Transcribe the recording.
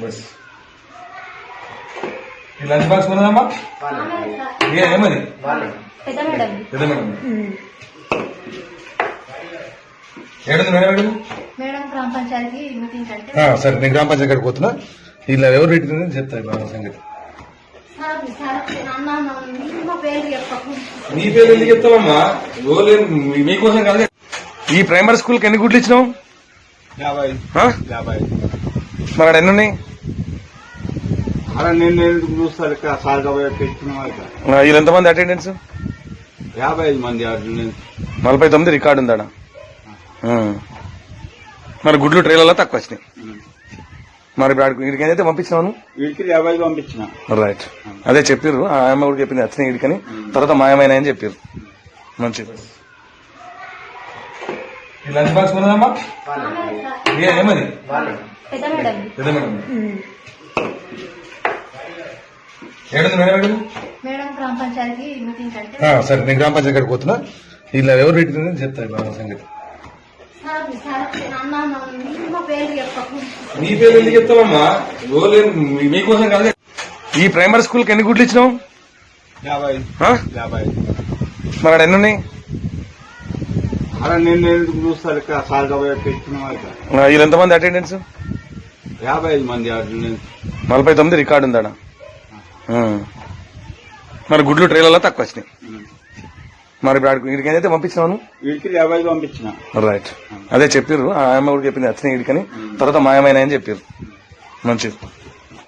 Bus. ఈ lunch box ఉన్నదమ్మా ఏ ఏమది? పెద్ద మేడం. పెద్ద మేడం. ఏడుంది మేడం ఏడు మేడం గ్రామ పంచాయతీ మీటింగ్ అంటే సరే నేను గ్రామ పంచాయతీ కాడికి పోతున్నా. ఇలా ఎవరు పెట్టిందని చెప్తాను సంగతి. మా పేరు చెప్పకు. నీ పేరు ఎందుకు చెప్తావమ్మా? మీకోసం కాదు ఈ ప్రైమరీ స్కూల్కి ఎన్ని గుడ్లు ఇచ్చినావు? మరి ఎన్ని ఉన్నాయి? అలా నేను ఎందుకు చూస్తారు ఇక్కడ? వీళ్ళు ఎంతమంది అటెండెన్స్ యాభై ఐదు మంది నలభై తొమ్మిది రికార్డు ఉందాడ? ఆ. మరి గుడ్లు ట్రైలలో తక్కువ వచ్చినాయి. మరి ఇప్పుడు వీడికి ఏదైతే పంపించినావు వీడికి యాభై ఐదు పంపించిన. రైట్. అదే చెప్పిర్రు. ఆ అమ్మ కూడా చెప్పింది వచ్చినాయి వీడికని. తర్వాత మాయమైన అని చెప్పారు మంచిది. ఈ లంచ్ బాక్స్ ఉన్నదమ్మా ఏమది? పెద్ద మేడం. ఏడుంది మేడం ఏడు మేడం గ్రామ పంచాయతీ మీటింగ్ అంటే సరే నేను గ్రామ పంచాయతీ కాడికి పోతున్నా. ఇలా ఎవరు పెట్టిందని చెప్తాను బాగా సంగతి. మీరు నీ పేరు ఎందుకు చెప్తావమ్మా? మీకోసం కాదు ఈ ప్రైమరీ స్కూల్కి ఎన్ని గుడ్లు ఇచ్చినావు? యాభై. మరి ఆడ ఎన్ని ఉన్నాయి? ఎంతమంది అటెండెన్స్? యాభై ఐదు మంది అర్జున్ నలభై తొమ్మిది రికార్డు ఉందాడ ఆ. మరి గుడ్లు ట్రైలలో తక్కువ వచ్చినాయి. మరి ఇప్పుడు వీడికి ఏదైతే పంపించినావు వీడికి యాభై ఐదు పంపించిన. రైట్. అదే చెప్పిర్రు. ఆ అమ్మ కూడా చెప్పింది వచ్చినాయి వీడికని తర్వాత మాయమైన అని చెప్పారు మంచిది.